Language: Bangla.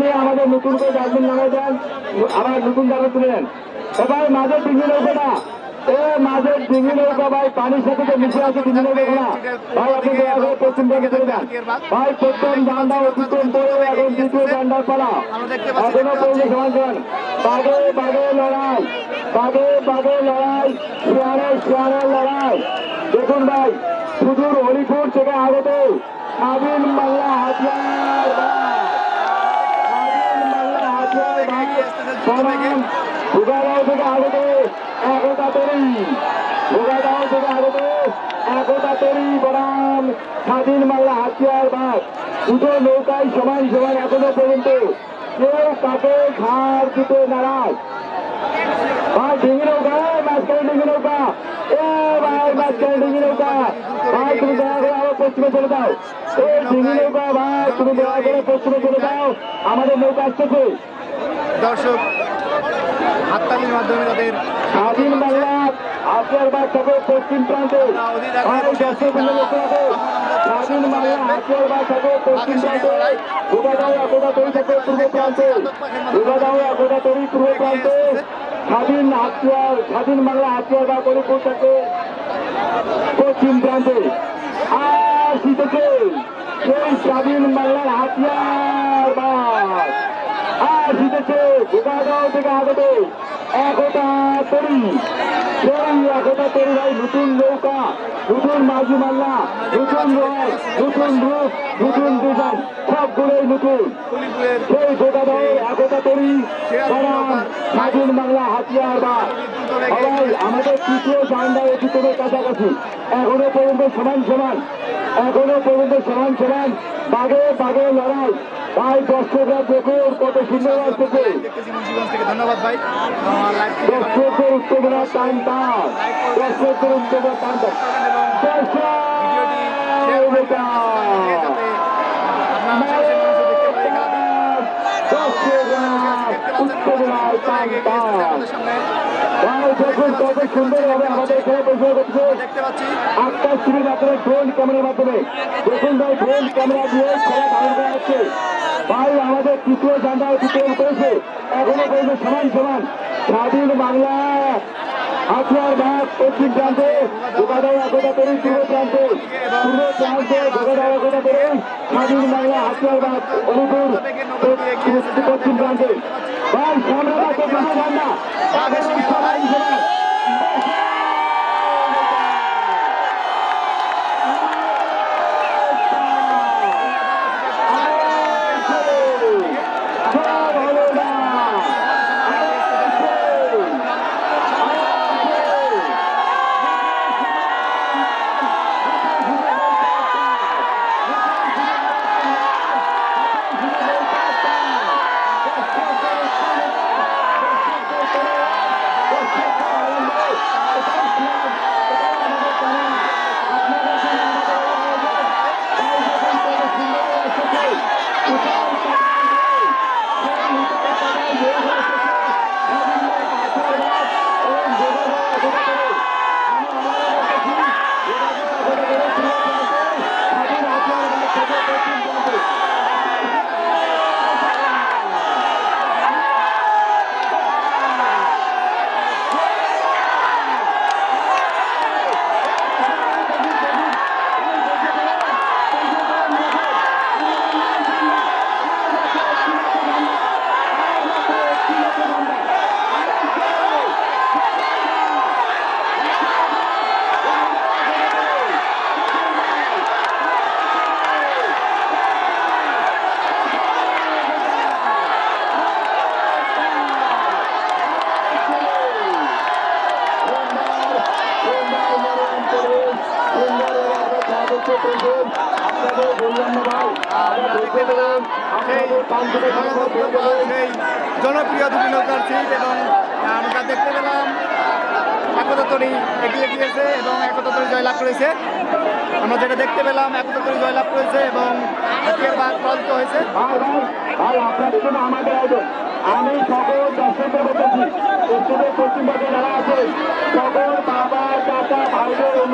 নিয়ে আমাদের নতুন করে ডাস্টবিন নামে দেন, আবার নতুন তুলে নেন। এবার মাঝে এ ডিঙি নৌকা ভাই, পানির সাথে মিশে আছে ডিঙি নৌকা ভাই, আপনি চলে যান। ভাই, প্রথম ডান্ডা অতিক্রম করে এখন দ্বিতীয় ডান্ডার পালা। এখনও লড়াই। বাঘে বাঘে লড়াই। শিয়ারে শিয়ারে লড়াই। দেখুন ভাই, সুদূর হরিপুর থেকে আগত স্বাধীন বাংলা হাতিয়ার। ভোগাড়াও থেকে আগত একতা তরি ভোগাড়াও থেকে আগত একতা তরি বনাম স্বাধীন বাংলা হাতিয়ার ভাগ দুটো নৌকায় সমান সমান এখনও পর্যন্ত কেউ কাকে ঘাড় দিতে নারাজ। ভাই, ডিঙি নৌকা, মাঝখানে ডিঙি নৌকা। এ ভাই, মাঝখানে ডিঙি নৌকা। ভাই, তুমি দয়া করে আবার পশ্চিমে চলে যাও। এ ডিঙি নৌকা, ভাই, তুমি দয়া করে পশ্চিমে চলে যাও। আমাদের নৌকা আসতেছে দর্শক হাততালির মাধ্যমে তাদের স্বাধীন বাংলা থেকে পশ্চিম প্রান্তে। স্বাধীন বাংলা থেকে পশ্চিম প্রান্তে। গোদাগাঁও একদা তৈরি থেকে পূর্ব প্রান্তে। গোদাগাঁও একদা তৈরি পূর্ব প্রান্তে। স্বাধীন বাংলা হরিপুর থেকে পশ্চিম প্রান্তে। আর শীতেছে সেই স্বাধীন বাংলার হাতিয়ার বাগ আর জিতেছে গোগাগাঁও থেকে আগত একতা তরি সেই একতা তরি ভাই, নতুন নৌকা, নতুন মাঝি মাল্লা, নতুন রয়, নতুন রূপ, নতুন ডিজাইন, সবগুলোই নতুন। সেই গোগাগাঁও একতা তরি বনাম স্বাধীন বাংলা হাতিয়ার বা আমাদের তৃতীয় ঝান্ডা অতিক্রমের কাছাকাছি। এখনও পর্যন্ত সমান সমান এখনও পর্যন্ত সমান সমান বাঘে বাঘে লড়াই। ভাই দর্শকরা দেখুন কত সুন্দর আসতেছে। ধন্যবাদ ভাই দর্শকদের উত্তেজনা টান টান। দর্শকদের উত্তেজনা টান টান। ভিডিওটি শেয়ার করে দিন যাতে আপনার আশেপাশের মানুষও দেখতে পারে উত্তেজনায় টান টান দেখুন কত সুন্দর হবে আমাদের এখানে বসে করছে দেখতে পাচ্ছি মাধ্যমে ড্রোন ক্যামেরার মাধ্যমে দেখুন ভাই ড্রোন ক্যামেরা দিয়ে খেলা ধারণ করা হচ্ছে ভাই আমাদের তৃতীয় ঝান্ডা অতিক্রম করেছে এখনও পর্যন্ত সমান সমান স্বাধীন বাংলা হাতিয়ার ভাগ পশ্চিম প্রান্তে গোগাদাও একতা তরুণ পূর্ব প্রান্তে পূর্ব প্রান্তে গোগাদাও একতা তরুণ স্বাধীন বাংলা হাতিয়ার ভাগ অনুপুর with আপনাদের বললাম না ভাই আমরা দেখতে পেলাম সেই সেই জনপ্রিয় দুটি নৌকার সিট এবং আমরা দেখতে পেলাম একতাতরি এগিয়ে গিয়েছে এবং একতাতরি জয়লাভ করেছে। আমরা যেটা দেখতে পেলাম একতাতরি জয়লাভ করেছে এবং পরাজিত হয়েছে। আমি সকল দর্শকদের বলতেছি পশ্চিমবঙ্গে যারা আছে সকল বাবা চাচা ভাইদের অনুরোধ করে বলতেছি আপনারা বসে বলুন